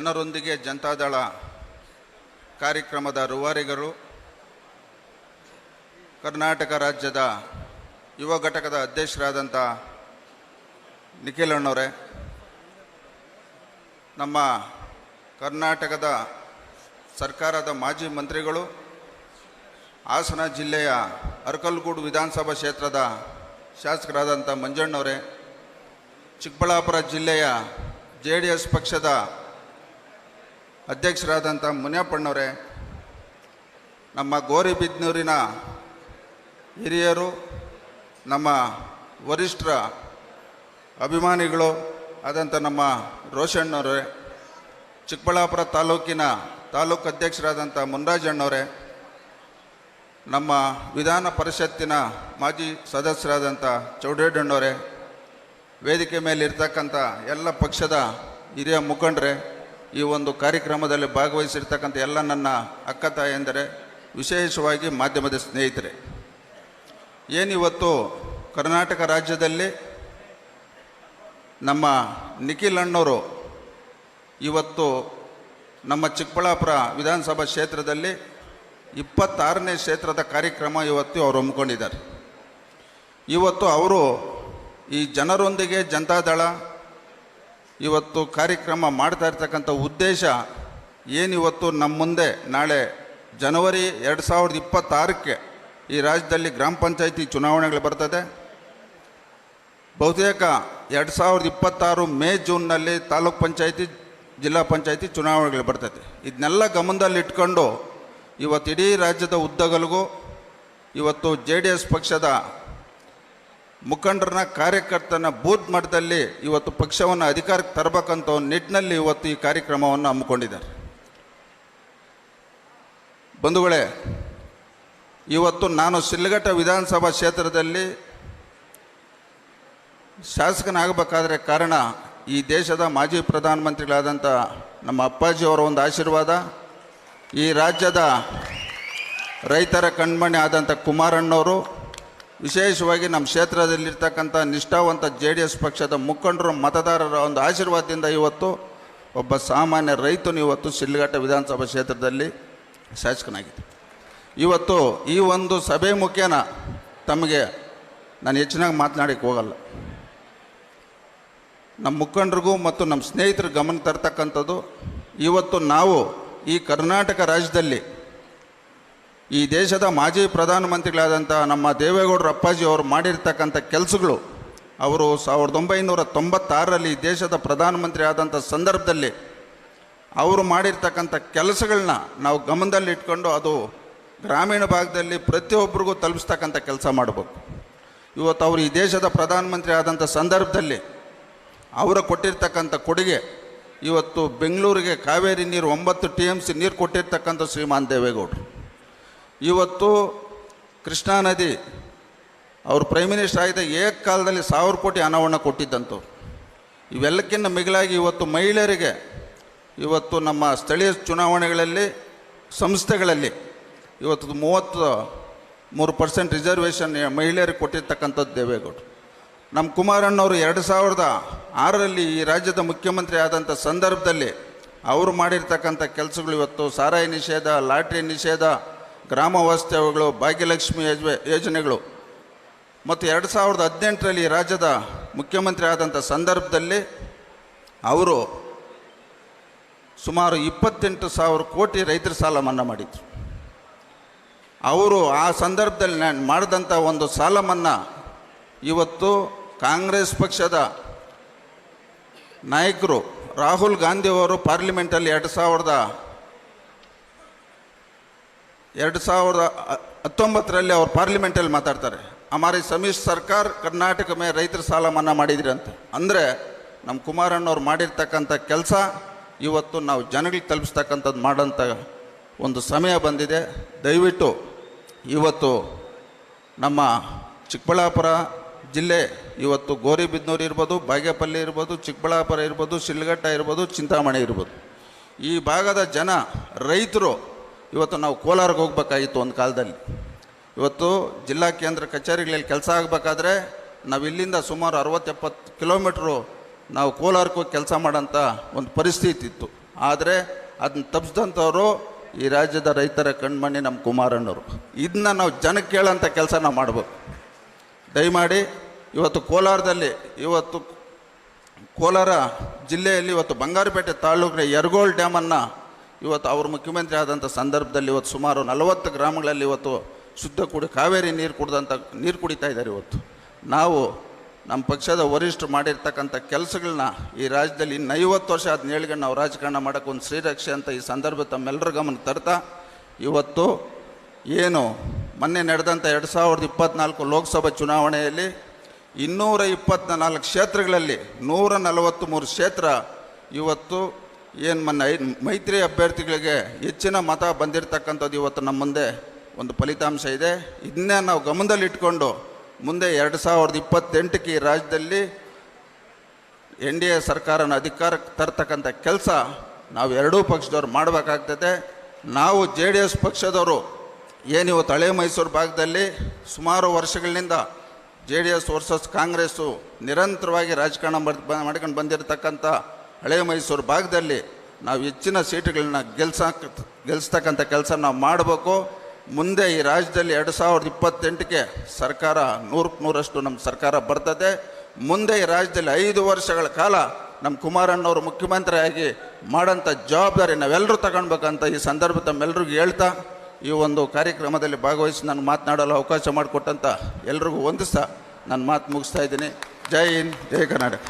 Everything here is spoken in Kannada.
ಜನರೊಂದಿಗೆ ಜನತಾದಳ ಕಾರ್ಯಕ್ರಮದ ರುವಾರಿಗರು, ಕರ್ನಾಟಕ ರಾಜ್ಯದ ಯುವ ಘಟಕದ ಅಧ್ಯಕ್ಷರಾದಂಥ ನಿಖಿಲ್ ಅಣ್ಣವರೇ ನಮ್ಮ ಕರ್ನಾಟಕದ ಸರ್ಕಾರದ ಮಾಜಿ ಮಂತ್ರಿಗಳು, ಹಾಸನ ಜಿಲ್ಲೆಯ ಅರಕಲ್ಗೂಡು ವಿಧಾನಸಭಾ ಕ್ಷೇತ್ರದ ಶಾಸಕರಾದಂಥ ಮಂಜಣ್ಣವರೇ, ಚಿಕ್ಕಬಳ್ಳಾಪುರ ಜಿಲ್ಲೆಯ ಜೆ ಪಕ್ಷದ ಅಧ್ಯಕ್ಷರಾದಂಥ ಮುನಿಯಪ್ಪಣ್ಣವರೇ ನಮ್ಮ ಗೋರಿಬಿದ್ನೂರಿನ ಹಿರಿಯರು, ನಮ್ಮ ವರಿಷ್ಠರ ಅಭಿಮಾನಿಗಳು ಆದಂಥ ನಮ್ಮ ರೋಷಣ್ಣವರೇ, ಚಿಕ್ಕಬಳ್ಳಾಪುರ ತಾಲೂಕಿನ ತಾಲೂಕು ಅಧ್ಯಕ್ಷರಾದಂಥ ಮುನ್ರಾಜಣ್ಣವರೇ ನಮ್ಮ ವಿಧಾನ ಪರಿಷತ್ತಿನ ಮಾಜಿ ಸದಸ್ಯರಾದಂಥ ಚೌಡೇಡಣ್ಣವರೇ ವೇದಿಕೆ ಮೇಲೆ ಇರ್ತಕ್ಕಂಥ ಎಲ್ಲ ಪಕ್ಷದ ಹಿರಿಯ ಮುಖಂಡರೇ ಈ ಒಂದು ಕಾರ್ಯಕ್ರಮದಲ್ಲಿ ಭಾಗವಹಿಸಿರ್ತಕ್ಕಂಥ ಎಲ್ಲ ನನ್ನ ಅಕ್ಕ ತಾಯಂದರೆ, ವಿಶೇಷವಾಗಿ ಮಾಧ್ಯಮದ ಸ್ನೇಹಿತರೆ, ಏನಿವತ್ತು ಕರ್ನಾಟಕ ರಾಜ್ಯದಲ್ಲಿ ನಮ್ಮ ನಿಖಿಲ್ ಅಣ್ಣವರು ಇವತ್ತು ನಮ್ಮ ಚಿಕ್ಕಬಳ್ಳಾಪುರ ವಿಧಾನಸಭಾ ಕ್ಷೇತ್ರದಲ್ಲಿ ಇಪ್ಪತ್ತಾರನೇ ಕ್ಷೇತ್ರದ ಕಾರ್ಯಕ್ರಮ ಇವತ್ತು ಅವರು ಹಮ್ಮಿಕೊಂಡಿದ್ದಾರೆ. ಇವತ್ತು ಅವರು ಈ ಜನರೊಂದಿಗೆ ಜನತಾದಳ ಇವತ್ತು ಕಾರ್ಯಕ್ರಮ ಮಾಡ್ತಾ ಇರ್ತಕ್ಕಂಥ ಉದ್ದೇಶ ಏನಿವತ್ತು ನಮ್ಮ ಮುಂದೆ ನಾಳೆ ಜನವರಿ ಎರಡು ಸಾವಿರದ ಇಪ್ಪತ್ತಾರಕ್ಕೆ ಈ ರಾಜ್ಯದಲ್ಲಿ ಗ್ರಾಮ ಪಂಚಾಯಿತಿ ಚುನಾವಣೆಗಳು ಬರ್ತದೆ. ಬಹುತೇಕ ಎರಡು ಸಾವಿರದ ಇಪ್ಪತ್ತಾರು ಮೇ ಜೂನ್ನಲ್ಲಿ ತಾಲೂಕ್ ಪಂಚಾಯಿತಿ, ಜಿಲ್ಲಾ ಪಂಚಾಯಿತಿ ಚುನಾವಣೆಗಳು ಬರ್ತದೆ. ಇದನ್ನೆಲ್ಲ ಗಮನದಲ್ಲಿಟ್ಕೊಂಡು ಇವತ್ತು ಇಡೀ ರಾಜ್ಯದ ಉದ್ದಗಲಿಗೂ, ಇವತ್ತು ಜೆ ಡಿ ಎಸ್ ಪಕ್ಷದ ಮುಖಂಡರನ್ನ ಕಾರ್ಯಕರ್ತನ ಬೂತ್ ಮಟ್ಟದಲ್ಲಿ ಇವತ್ತು ಪಕ್ಷವನ್ನು ಅಧಿಕಾರಕ್ಕೆ ತರಬೇಕಂತ ಒಂದು ನಿಟ್ಟಿನಲ್ಲಿ ಇವತ್ತು ಈ ಕಾರ್ಯಕ್ರಮವನ್ನು ಹಮ್ಮಿಕೊಂಡಿದ್ದಾರೆ. ಬಂಧುಗಳೇ, ಇವತ್ತು ನಾನು ಶಿಲ್ಘಟ್ಟ ವಿಧಾನಸಭಾ ಕ್ಷೇತ್ರದಲ್ಲಿ ಶಾಸಕನಾಗಬೇಕಾದ್ರೆ ಕಾರಣ ಈ ದೇಶದ ಮಾಜಿ ಪ್ರಧಾನಮಂತ್ರಿಗಳಾದಂಥ ನಮ್ಮ ಅಪ್ಪಾಜಿಯವರ ಒಂದು ಆಶೀರ್ವಾದ, ಈ ರಾಜ್ಯದ ರೈತರ ಕಣ್ಮಣಿ ಆದಂಥ ಕುಮಾರಣ್ಣವರು ವಿಶೇಷವಾಗಿ ನಮ್ಮ ಕ್ಷೇತ್ರದಲ್ಲಿರ್ತಕ್ಕಂಥ ನಿಷ್ಠಾವಂತ ಜೆ ಡಿ ಎಸ್ ಪಕ್ಷದ ಮುಖಂಡರು, ಮತದಾರರ ಒಂದು ಆಶೀರ್ವಾದದಿಂದ ಇವತ್ತು ಒಬ್ಬ ಸಾಮಾನ್ಯ ರೈತನು ಇವತ್ತು ಶಿಲ್ಘಟ್ಟ ವಿಧಾನಸಭಾ ಕ್ಷೇತ್ರದಲ್ಲಿ ಶಾಸಕನಾಗಿದೆ ಇವತ್ತು ಈ ಒಂದು ಸಭೆ ಮುಖೇನ ತಮಗೆ ನಾನು ಹೆಚ್ಚಿನಾಗಿ ಮಾತನಾಡಕ್ಕೆ ಹೋಗಲ್ಲ. ನಮ್ಮ ಮುಖಂಡರಿಗೂ ಮತ್ತು ನಮ್ಮ ಸ್ನೇಹಿತರ ಗಮನ ತರ್ತಕ್ಕಂಥದ್ದು, ಇವತ್ತು ನಾವು ಈ ಕರ್ನಾಟಕ ರಾಜ್ಯದಲ್ಲಿ ಈ ದೇಶದ ಮಾಜಿ ಪ್ರಧಾನಮಂತ್ರಿಗಳಾದಂಥ ನಮ್ಮ ದೇವೇಗೌಡರ ಅಪ್ಪಾಜಿ ಅವರು ಮಾಡಿರ್ತಕ್ಕಂಥ ಕೆಲಸಗಳು, ಅವರು ಸಾವಿರದ ಒಂಬೈನೂರ ತೊಂಬತ್ತಾರರಲ್ಲಿ ದೇಶದ ಪ್ರಧಾನಮಂತ್ರಿ ಆದಂಥ ಸಂದರ್ಭದಲ್ಲಿ ಅವರು ಮಾಡಿರ್ತಕ್ಕಂಥ ಕೆಲಸಗಳನ್ನ ನಾವು ಗಮನದಲ್ಲಿ ಇಟ್ಕೊಂಡು ಅದು ಗ್ರಾಮೀಣ ಭಾಗದಲ್ಲಿ ಪ್ರತಿಯೊಬ್ಬರಿಗೂ ತಲುಪಿಸ್ತಕ್ಕಂಥ ಕೆಲಸ ಮಾಡಬೇಕು. ಇವತ್ತು ಅವರು ಈ ದೇಶದ ಪ್ರಧಾನಮಂತ್ರಿ ಆದಂಥ ಸಂದರ್ಭದಲ್ಲಿ ಅವರು ಕೊಟ್ಟಿರ್ತಕ್ಕಂಥ ಕೊಡುಗೆ, ಇವತ್ತು ಬೆಂಗಳೂರಿಗೆ ಕಾವೇರಿ ನೀರು ಒಂಬತ್ತು ಟಿ ಎಂ ಸಿ ನೀರು ಕೊಟ್ಟಿರ್ತಕ್ಕಂಥ ಶ್ರೀಮಾನ್ ದೇವೇಗೌಡರು. ಇವತ್ತು ಕೃಷ್ಣಾ ನದಿ, ಅವರು ಪ್ರೈಮ್ ಮಿನಿಸ್ಟರ್ ಆಗಿದ್ದ ಏಕಕಾಲದಲ್ಲಿ ಸಾವಿರ ಕೋಟಿ ಹಣವನ್ನು ಕೊಟ್ಟಿದ್ದಂತು ಇವೆಲ್ಲಕ್ಕಿಂತ ಮಿಗಿಲಾಗಿ ಇವತ್ತು ಮಹಿಳೆಯರಿಗೆ, ಇವತ್ತು ನಮ್ಮ ಸ್ಥಳೀಯ ಚುನಾವಣೆಗಳಲ್ಲಿ, ಸಂಸ್ಥೆಗಳಲ್ಲಿ ಇವತ್ತು ಮೂವತ್ತು ಮೂರು ಪರ್ಸೆಂಟ್ ರಿಸರ್ವೇಷನ್ ಮಹಿಳೆಯರಿಗೆ ಕೊಟ್ಟಿರ್ತಕ್ಕಂಥದ್ದು ದೇವೇಗೌಡರು ನಮ್ಮ ಕುಮಾರಣ್ಣವರು ಎರಡು ಸಾವಿರದ ಆರರಲ್ಲಿ ಈ ರಾಜ್ಯದ ಮುಖ್ಯಮಂತ್ರಿ ಆದಂಥ ಸಂದರ್ಭದಲ್ಲಿ ಅವರು ಮಾಡಿರ್ತಕ್ಕಂಥ ಕೆಲಸಗಳು ಇವತ್ತು ಸಾರಾಯಿ ನಿಷೇಧ, ಲಾಟ್ರಿ ನಿಷೇಧ ಗ್ರಾಮ ವಾಸ್ತವ್ಯಗಳು ಭಾಗ್ಯಲಕ್ಷ್ಮಿ ಯೋಜನೆ ಯೋಜನೆಗಳು. ಮತ್ತು ಎರಡು ಸಾವಿರದ ಹದಿನೆಂಟರಲ್ಲಿ ರಾಜ್ಯದ ಮುಖ್ಯಮಂತ್ರಿ ಆದಂಥ ಸಂದರ್ಭದಲ್ಲಿ ಅವರು ಸುಮಾರು ಇಪ್ಪತ್ತೆಂಟು ಸಾವಿರ ಕೋಟಿ ರೈತರ ಸಾಲ ಮನ್ನಾ ಮಾಡಿದರು. ಅವರು ಆ ಸಂದರ್ಭದಲ್ಲಿ ನಾನು ಮಾಡಿದಂಥ ಒಂದು ಸಾಲ ಮನ್ನಾ ಇವತ್ತು ಕಾಂಗ್ರೆಸ್ ಪಕ್ಷದ ನಾಯಕರು ರಾಹುಲ್ ಗಾಂಧಿಯವರು ಪಾರ್ಲಿಮೆಂಟಲ್ಲಿ ಎರಡು ಸಾವಿರದ ಎರಡು ಸಾವಿರದ ಹತ್ತೊಂಬತ್ತರಲ್ಲಿ ಅವ್ರು ಪಾರ್ಲಿಮೆಂಟಲ್ಲಿ ಮಾತಾಡ್ತಾರೆ. ಅಮಾರಿ ಸಮ್ಮಿಶ್ರ ಸರ್ಕಾರ ಕರ್ನಾಟಕ ಮೇಲೆ ರೈತರ ಸಾಲ ಮನ್ನಾ ಮಾಡಿದ್ರಿ ಅಂತ. ಅಂದರೆ ನಮ್ಮ ಕುಮಾರಣ್ಣವ್ರು ಮಾಡಿರ್ತಕ್ಕಂಥ ಕೆಲಸ ಇವತ್ತು ನಾವು ಜನಗಳಿಗೆ ತಲುಪಿಸ್ತಕ್ಕಂಥದ್ದು ಮಾಡೋಂಥ ಒಂದು ಸಮಯ ಬಂದಿದೆ. ದಯವಿಟ್ಟು ಇವತ್ತು ನಮ್ಮ ಚಿಕ್ಕಬಳ್ಳಾಪುರ ಜಿಲ್ಲೆ ಇವತ್ತು ಗೋರಿಬಿದ್ನೂರು ಇರ್ಬೋದು, ಬಾಗೇಪಲ್ಲಿ ಇರ್ಬೋದು, ಚಿಕ್ಕಬಳ್ಳಾಪುರ ಇರ್ಬೋದು, ಶಿಲ್ಘಟ್ಟ ಇರ್ಬೋದು, ಚಿಂತಾಮಣಿ ಇರ್ಬೋದು. ಈ ಭಾಗದ ಜನ ರೈತರು ಇವತ್ತು ನಾವು ಕೋಲಾರಕ್ಕೆ ಹೋಗ್ಬೇಕಾಗಿತ್ತು ಒಂದು ಕಾಲದಲ್ಲಿ. ಇವತ್ತು ಜಿಲ್ಲಾ ಕೇಂದ್ರ ಕಚೇರಿಗಳಲ್ಲಿ ಕೆಲಸ ಆಗಬೇಕಾದ್ರೆ ನಾವು ಇಲ್ಲಿಂದ ಸುಮಾರು ಅರವತ್ತೆಪ್ಪತ್ತು ಕಿಲೋಮೀಟ್ರು ನಾವು ಕೋಲಾರಕ್ಕೆ ಹೋಗಿ ಕೆಲಸ ಮಾಡೋಂಥ ಒಂದು ಪರಿಸ್ಥಿತಿ ಇತ್ತು. ಆದರೆ ಅದನ್ನ ತಪ್ಪಿಸಿದಂಥವ್ರು ಈ ರಾಜ್ಯದ ರೈತರ ಕಣ್ಮಣಿ ನಮ್ಮ ಕುಮಾರಣ್ಣವರು. ಇದನ್ನ ನಾವು ಜನಕ್ಕೆ ಕೇಳೋಂಥ ಕೆಲಸ ನಾವು ಮಾಡಬೇಕು. ದಯಮಾಡಿ ಇವತ್ತು ಕೋಲಾರದಲ್ಲಿ ಇವತ್ತು ಕೋಲಾರ ಜಿಲ್ಲೆಯಲ್ಲಿ ಇವತ್ತು ಬಂಗಾರಪೇಟೆ ತಾಲೂಕಿನ ಯರಗೋಳ್ ಡ್ಯಾಮನ್ನು ಇವತ್ತು ಅವರು ಮುಖ್ಯಮಂತ್ರಿ ಆದಂಥ ಸಂದರ್ಭದಲ್ಲಿ ಇವತ್ತು ಸುಮಾರು ನಲವತ್ತು ಗ್ರಾಮಗಳಲ್ಲಿ ಇವತ್ತು ಶುದ್ಧ ಕುಡಿ ಕಾವೇರಿ ನೀರು ಕುಡ್ದಂಥ ನೀರು ಕುಡಿತಾ ಇದ್ದಾರೆ ಇವತ್ತು. ನಾವು ನಮ್ಮ ಪಕ್ಷದ ವರಿಷ್ಠರು ಮಾಡಿರ್ತಕ್ಕಂಥ ಕೆಲಸಗಳನ್ನ ಈ ರಾಜ್ಯದಲ್ಲಿ ಇನ್ನು ಐವತ್ತು ವರ್ಷ ಅದನ್ನ ಹೇಳ್ಕೊಂಡು ನಾವು ರಾಜಕಾರಣ ಮಾಡೋಕ್ಕೆ ಒಂದು ಶ್ರೀರಕ್ಷೆ ಅಂತ ಈ ಸಂದರ್ಭ ತಮ್ಮೆಲ್ಲರ ಗಮನ ತರ್ತಾ ಇವತ್ತು ಏನು ಮೊನ್ನೆ ನಡೆದಂಥ ಎರಡು ಸಾವಿರದ ಇಪ್ಪತ್ತ್ನಾಲ್ಕು ಲೋಕಸಭಾ ಚುನಾವಣೆಯಲ್ಲಿ ಇನ್ನೂರ ಇಪ್ಪತ್ತ ನಾಲ್ಕು ಕ್ಷೇತ್ರಗಳಲ್ಲಿ ನೂರ ನಲವತ್ತು ಮೂರು ಕ್ಷೇತ್ರ ಇವತ್ತು ಏನು ಮೊನ್ನೆ ಮೈತ್ರಿ ಅಭ್ಯರ್ಥಿಗಳಿಗೆ ಹೆಚ್ಚಿನ ಮತ ಬಂದಿರತಕ್ಕಂಥದ್ದು ಇವತ್ತು ನಮ್ಮ ಮುಂದೆ ಒಂದು ಫಲಿತಾಂಶ ಇದೆ. ಇದನ್ನೇ ನಾವು ಗಮನದಲ್ಲಿಟ್ಕೊಂಡು ಮುಂದೆ ಎರಡು ಸಾವಿರದ ಇಪ್ಪತ್ತೆಂಟಕ್ಕೆ ಈ ರಾಜ್ಯದಲ್ಲಿ ಎನ್ ಡಿ ಎ ಸರ್ಕಾರನ ಅಧಿಕಾರಕ್ಕೆ ತರ್ತಕ್ಕಂಥ ಕೆಲಸ ನಾವು ಎರಡೂ ಪಕ್ಷದವ್ರು ಮಾಡಬೇಕಾಗ್ತದೆ. ನಾವು ಜೆ ಡಿ ಎಸ್ ಪಕ್ಷದವರು ಏನಿವತ್ತು ಹಳೆ ಮೈಸೂರು ಭಾಗದಲ್ಲಿ ಸುಮಾರು ವರ್ಷಗಳಿಂದ J D S versus Congress ನಿರಂತರವಾಗಿ ರಾಜಕಾರಣ ಮಾಡ್- ಮಾಡ್ಕೊಂಡು ಬಂದಿರತಕ್ಕಂಥ ಹಳೆ ಮೈಸೂರು ಭಾಗದಲ್ಲಿ ನಾವು ಹೆಚ್ಚಿನ ಸೀಟುಗಳನ್ನ ಗೆಲ್ಸ ಗೆಲ್ಲಿಸ್ತಕ್ಕಂಥ ಕೆಲಸ ನಾವು ಮಾಡಬೇಕು. ಮುಂದೆ ಈ ರಾಜ್ಯದಲ್ಲಿ ಎರಡು ಸಾವಿರದ ಇಪ್ಪತ್ತೆಂಟಕ್ಕೆ ಸರ್ಕಾರ ನೂರಕ್ಕೆ ನೂರಷ್ಟು ನಮ್ಮ ಸರ್ಕಾರ ಬರ್ತದೆ. ಮುಂದೆ ಈ ರಾಜ್ಯದಲ್ಲಿ ಐದು ವರ್ಷಗಳ ಕಾಲ ನಮ್ಮ ಕುಮಾರಣ್ಣವರು ಮುಖ್ಯಮಂತ್ರಿಯಾಗಿ ಮಾಡೋಂಥ ಜವಾಬ್ದಾರಿ ನಾವೆಲ್ಲರೂ ತಗೊಳ್ಬೇಕಂತ ಈ ಸಂದರ್ಭ ತಮ್ಮೆಲ್ಲರಿಗೂ ಹೇಳ್ತಾ, ಈ ಒಂದು ಕಾರ್ಯಕ್ರಮದಲ್ಲಿ ಭಾಗವಹಿಸಿ ನಾನು ಮಾತನಾಡಲು ಅವಕಾಶ ಮಾಡಿಕೊಟ್ಟಂಥ ಎಲ್ರಿಗೂ ವಂದಿಸ್ತಾ, ನಾನು ಮಾತು ಮುಗಿಸ್ತಾ ಇದ್ದೀನಿ. ಜೈ ಹಿಂದ್, ಜೈ ಕರ್ನಾಟಕ.